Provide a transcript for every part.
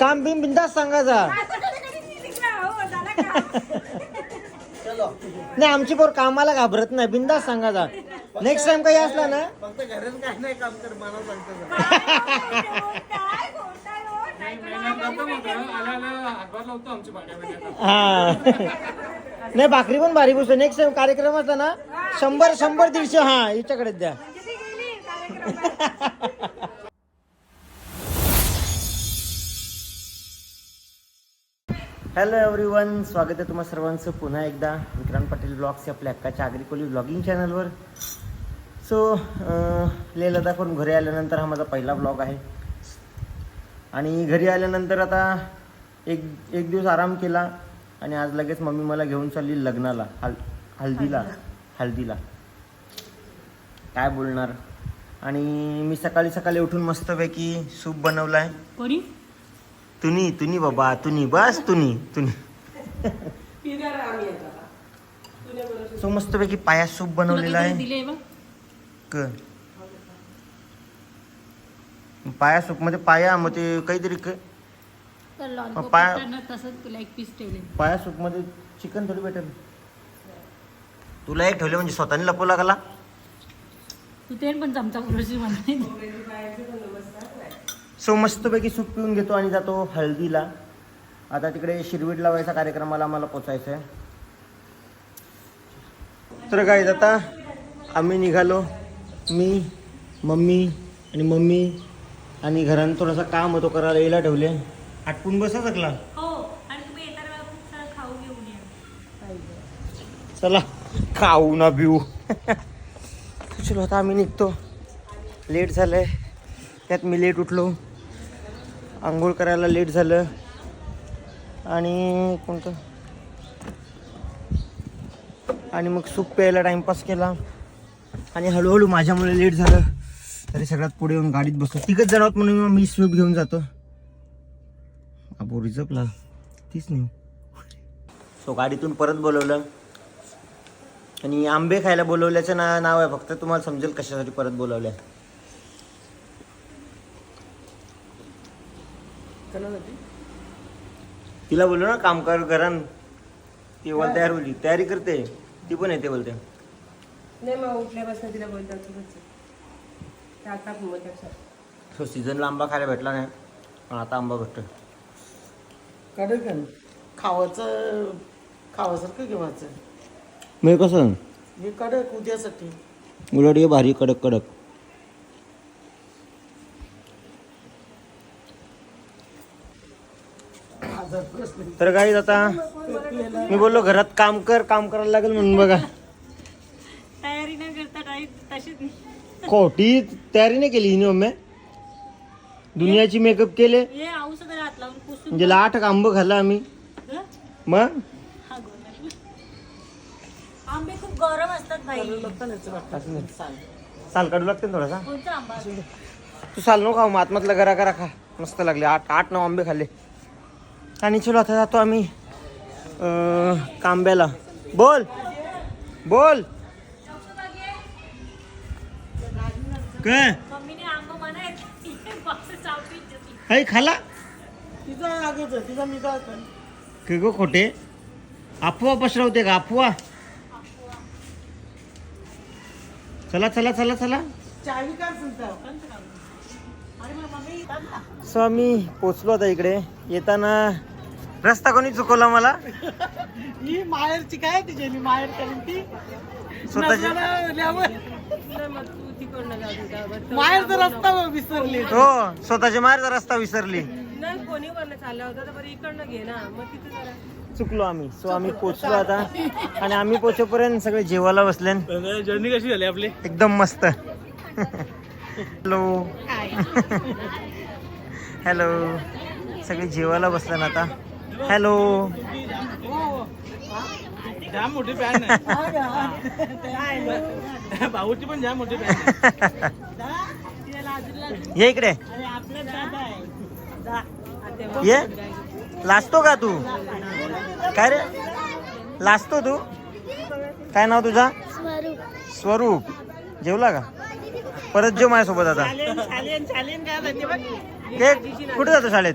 काम बिम बिंदास सांगायचा नाही आमची पोर कामाला घाबरत नाही बिंदास सांगायचा नेक्स्ट टाइम काही असला ना. फक्त घरात काय नाही काम कर मला सांगतो हा नाही भाकरी पण भारी बसतो नेक्स्ट टाइम कार्यक्रम असला ना शंभर शंभर दीडशे हा हिच्याकडे द्या. हॅलो एव्हरीवन स्वागत आहे तुम्हा सर्वांचं. पुन्हा एकदा विक्रांत पाटील ब्लॉग्स या आपल्या हक्काच्या आग्रिकोली ब्लॉगिंग चॅनलवर सो लेह लडाखवरून घरी आल्यानंतर हा माझा पहिला ब्लॉग आहे. आणि घरी आल्यानंतर आता एक एक दिवस आराम केला आणि आज लगेच मम्मी मला घेऊन चालली लग्नाला हल हल्दीला हल्दीला. काय बोलणार? आणि मी सकाळी सकाळी उठून मस्तपैकी सूप बनवला आहे कोणी? तुनी तुनी बाबा तुनी बस तुनी तुनी. सो मस्तपैकी पाया सूप बनवलेला आहे. क पाया सूपमध्ये पाया मग ते काहीतरी क पाय- करताना तसंच तुला एक पीस ठेवले पाया सूपमध्ये चिकन थोडी भेटेल. तुला एक ठेवले म्हणजे स्वतःने लपवला लागला. तू ते पण चमचा पुरुषी म्हणते सो मस्तपैकी सूप पिऊन घेतो आणि जातो हळदीला. आता तिकडे शिरवीट लावायचा कार्यक्रमाला आम्हाला पोचायचं आहे तर काय आता आम्ही निघालो. मी मम्मी आणि मम्मी आणि घरात थोडासा काम होतो करायला यायला ठेवले. आटपून बसा सकला हो चला खाऊ ना पिऊ. चलो आता आम्ही निघतो. लेट झालंय. त्यात मी लेट उठलो. आंघोळ करायला लेट झालं. आणि कोणतं? आणि मग सूप प्यायला टाइमपास केला. आणि हळूहळू माझ्यामुळे लेट झालं. तरी सगळ्यात पुढे येऊन गाडीत बसलो. तिघच जण आहोत म्हणून मग मी स्विफ्ट घेऊन जातो. अबो रिझपला तीच नाही सो गाडीतून परत बोलवलं. आणि आंबे खायला बोलवल्याचं ना नाव आहे. फक्त तुम्हाला समजेल कशासाठी परत बोलवलंय तिला बोललो ना काम कर घरान ती बोल तयार होली तयारी करते. ती पण येते बोलते. नाही मग उठल्यापासून तिला बोलतात त्याच्यात सो सीझनला आंबा खायला भेटला नाही पण आता आंबा भेटतो ना. खावाचं खावासारखं घेवायचं मी कसं हे कडक उद्यासाठी. उलट भारी कडक कडक. तर काही आता मी बोललो घरात काम कर काम करायला लागेल म्हणून बघा. तयारी न करता काही तशीच नाही. खोटी तयारी नाही केली हिने मम्मी दुनियाची मेकअप केले. म्हणजे लाट आंब खाल्ला आम्ही. हं? मग? हा. आंबे खूप गरम असतात भाई साल काढू लागते ना थोडासा? तू साल नको खाऊ मग आतमधला गरा गरा खा. मस्त लागले. आठ आठ नऊ आंबे खाल्ले. आणि चलो आता जातो आम्ही कांब्याला. बोल बोल. काय. काही खाला. के गो खोटे? अफवा पसरवते का अफवा चला चला चला चला. सो आम्ही पोचलो आता इकडे. येताना रस्ता कोणी चुकवला मला? ही माहेरची काय तिची? मी माहेर करीन ती. स्वतःची. माहेरचा रस्ता विसरली. हो स्वतःच्या माहेरचा रस्ता विसरली. नाही कोणी वरनं चालला होता तर बरं इकडनं घे ना. मग तिथे जरा चुकलो आम्ही. सो आम्ही पोचलो आता. आणि आम्ही पोचेपर्यंत सगळे जेवायला बसले जर्नी कशी झाली आपली? एकदम मस्त. हॅलो हॅलो सगळे जेवायला बसले ना आता. हॅलो. जाम मोठी भाऊची पण जाम मोठी पॅन ये इकडे. ये? लाजतो का तू? काय रे? लाजतो तू? काय नाव तुझा? स्वरूप. जेवला का? परत जेव माझ्यासोबत आता. कुठे जातो शाळेत?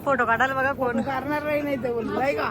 फोटो काढायला बघा कोण. करणार नाही नाही ते बोललाय का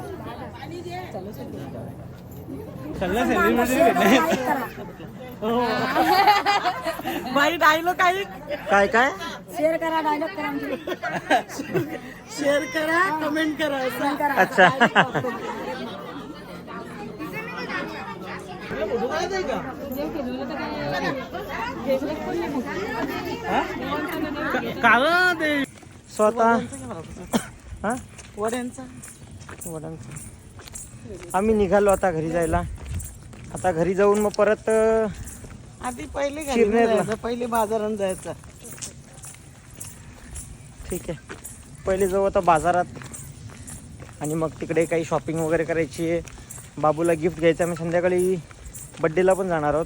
डायलॉग काही काय? काय शेअर करा डायलॉग करा आमची. शेअर करा कमेंट करा असं. अच्छा. काळं ते. स्वतः. हा? वड्यांचा. वडांचं आम्ही निघालो आता घरी जायला. आता घरी जाऊन मग परत आधी पहिले घरी शिरनेरला. जायचं पहिले बाजारात जायचं. ठीक आहे. पहिले जाऊ आता बाजारात. आणि मग तिकडे काही शॉपिंग वगैरे करायची आहे. बाबूला गिफ्ट घ्यायचं आम्ही संध्याकाळी बड्डेला पण जाणार आहोत.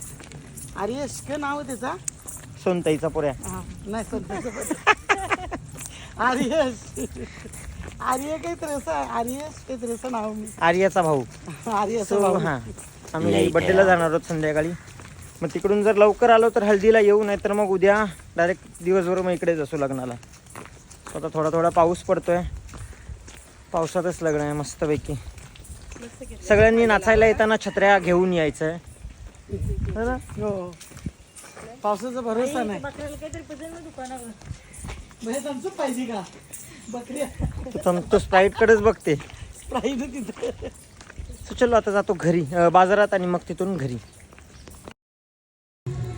काय नाव आहे त्याचा? सोनताईचा पुऱ्या. हा, नाही सध्याचं आर्यश आर्य काहीतरी असं आर्यश काहीतरी असं नाव मी. आर्याचा भाऊ. आर्यस सो हां. आम्ही बड्डेला जाणार आहोत संध्याकाळी. मग तिकडून जर लवकर आलो तर हल्दीला येऊ नाही तर मग उद्या डायरेक्ट दिवसभर मग इकडेच असू लग्नाला. आता थोडा थोडा पाऊस पडतोय. पावसातच लग्न आहे मस्तपैकी. सगळ्यांनी नाचायला येताना छत्र्या घेऊन यायचं आहे ना? हो. पावसाचा भरोसा नाही. पाहिजे का? तू थम तो स्प्राईटकडेच बघते. पाहिजे तिथे सो चलो आता जातो घरी अं, बाजारात आणि मग तिथून घरी.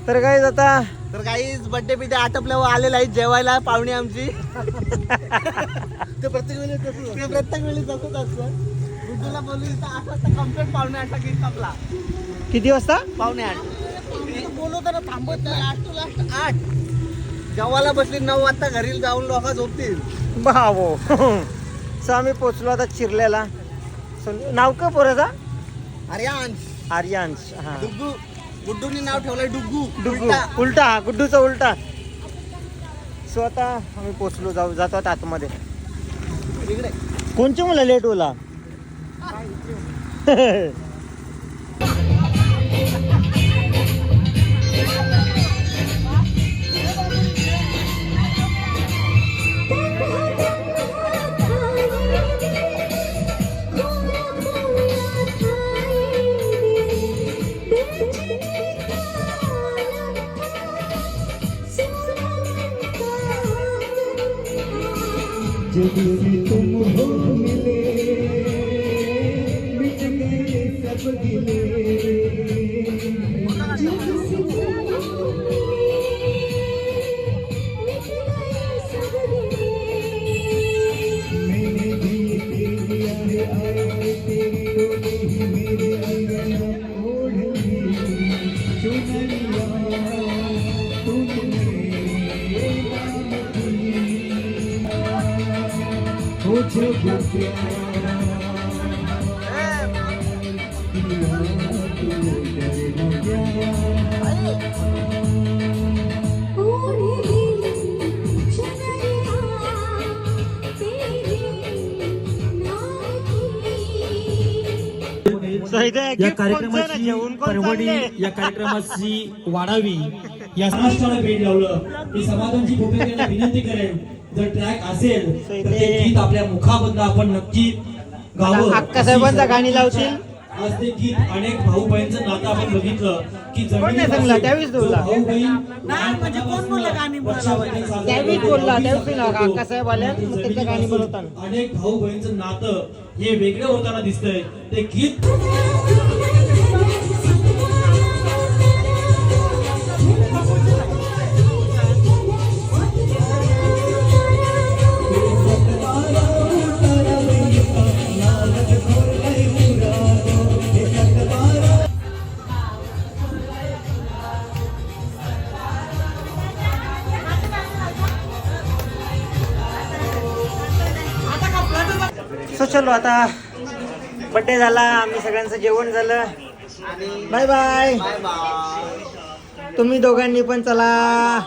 तर काय आता तर काही बड्डे बिड्डे आटपल्यावर आलेले आहेत जेवायला पाहुणे आमची. ते प्रत्येक वेळी तसंच ते प्रत्येक वेळी तसंच असतं. गुड्डूला बोलू इथं आठ वाजता कंप्लीट पाहुणे आठ की संपला. किती वाजता? पाहुणे आठ. बोलवताना थांबत नाही. आठ टू लास्ट आठ. जेवायला बसली नऊ वाजता घरी जाऊन लोक झोपतील. बावो सो आम्ही पोचलो आता चिरल्याला सो नाव का पोराचा अरे अंश आर्यांश हा. डुग्गू. गुड्डूनी नाव ठेवलंय डुग्गू. डुग्गू. उलटा. उलटा हा गुड्डूचा उलटा. सो आता आम्ही पोचलो जाऊ जातो आता आतमध्ये. इकडे. कोणची मुलं लेट होला इथे या कार्यक्रमाची परवडी? या कार्यक्रमाची वाढावी. या महाराष्ट्राला भेट लावलं. मी समाधानची भूमिका यांना विनंती करेन. जर ट्रॅक असेल तर ते गीत आपल्या मुखाबद्दल आपण नक्की गावं. अक्कासाहेबांचा गाणी लावतील. आज ते गीत अनेक भाऊ बहिणीचं नातं आपण बघितलं की. भाऊ बहीण म्हणजे. अनेक भाऊ बहिणीचं नातं हे वेगळं होताना दिसतंय. ते गीत चलो आता. बड्डे झाला आम्ही सगळ्यांचं जेवण झालं. बाय बाय तुम्ही दोघांनी पण चला.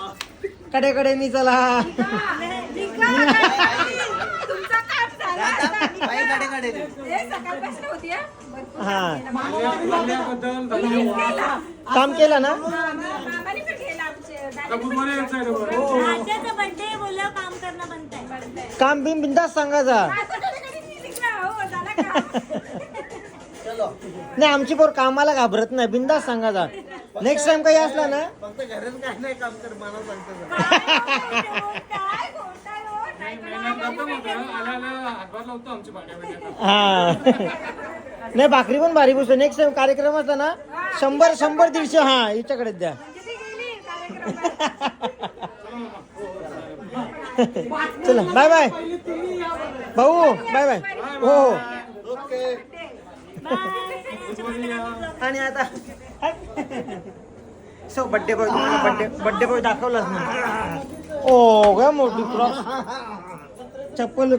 कडे चला. कडे कडे हा. काम केलं ना? काम बिन बिंदास सांगायचा नाही आमची पोर कामाला घाबरत नाही. बिंदास सांगायचा नेक्स्ट टाइम काही असला ना? फक्त घरात काय नाही काम कर मला सांगतो हा? नाही भाकरी पण भारी बसतो नेक्स्ट टाइम कार्यक्रम असला ना शंभर शंभर दीडशे हा हिच्याकडे द्या. चला बाय बाय भाऊ बाय बाय हो हो. आणि आता so birthday boy birthday birthday boy दाखवलाच ना ओ काय मोठी क्रॉक्स चप्पल.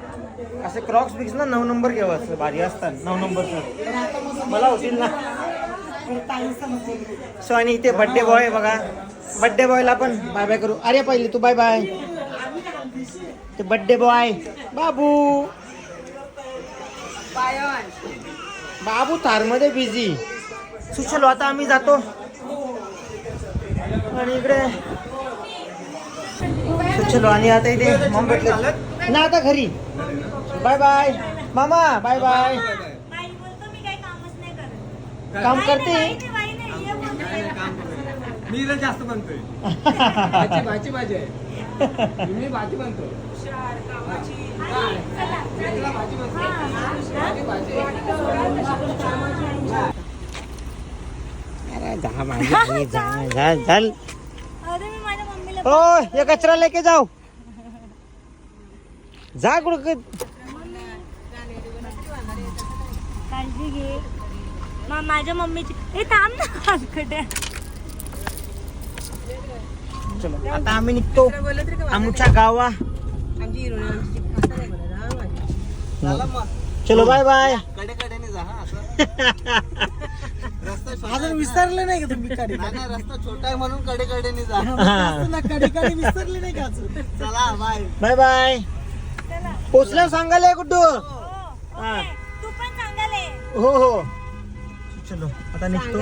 असे क्रॉक्स बिक्स ना नऊ नंबर घेवायचं भारी असतात. नऊ नंबर मला होतील ना. सो आणि इथे बड्डे बॉय बघा. बड्डे बॉयला पण बाय बाय करू. अरे पहिले तू बाय बाय ते बड्डे बॉय बाबू. बाबू थारमध्ये बिझी सुचलो आता आम्ही जातो. आणि इकडे सुचलो आणि आता इथे ना आता घरी. बाय बाय मामा बाय बाय काम करते नाही, बाई नाही, बाई नाही, ये बोलतो. मी इथं जास्त बनतोय. भाजी भाजी भाजी आहे. मी भाजी बनतो अरे दहा ओ ये कचरा लेके जाओ जा कुठं काळजी घे. मा- माझ्या मम्मीची हे थांब ना चलो आता आम्ही निघतो. आमच्या गावा. चला बाय बायकडे कडेने जा हा असं. रस्ता अजून विसरले नाही का तुम्ही कडे नाही रस्ता छोटा आहे म्हणून कडे कडेने जा. हा. कडे कडे विसरले नाही का चला बाय बाय बाय पोचल्यावर सांगायला गुड्डू हो हा. ओके. तू पण सांगाल हे. हो हो. चलो आता निघतो.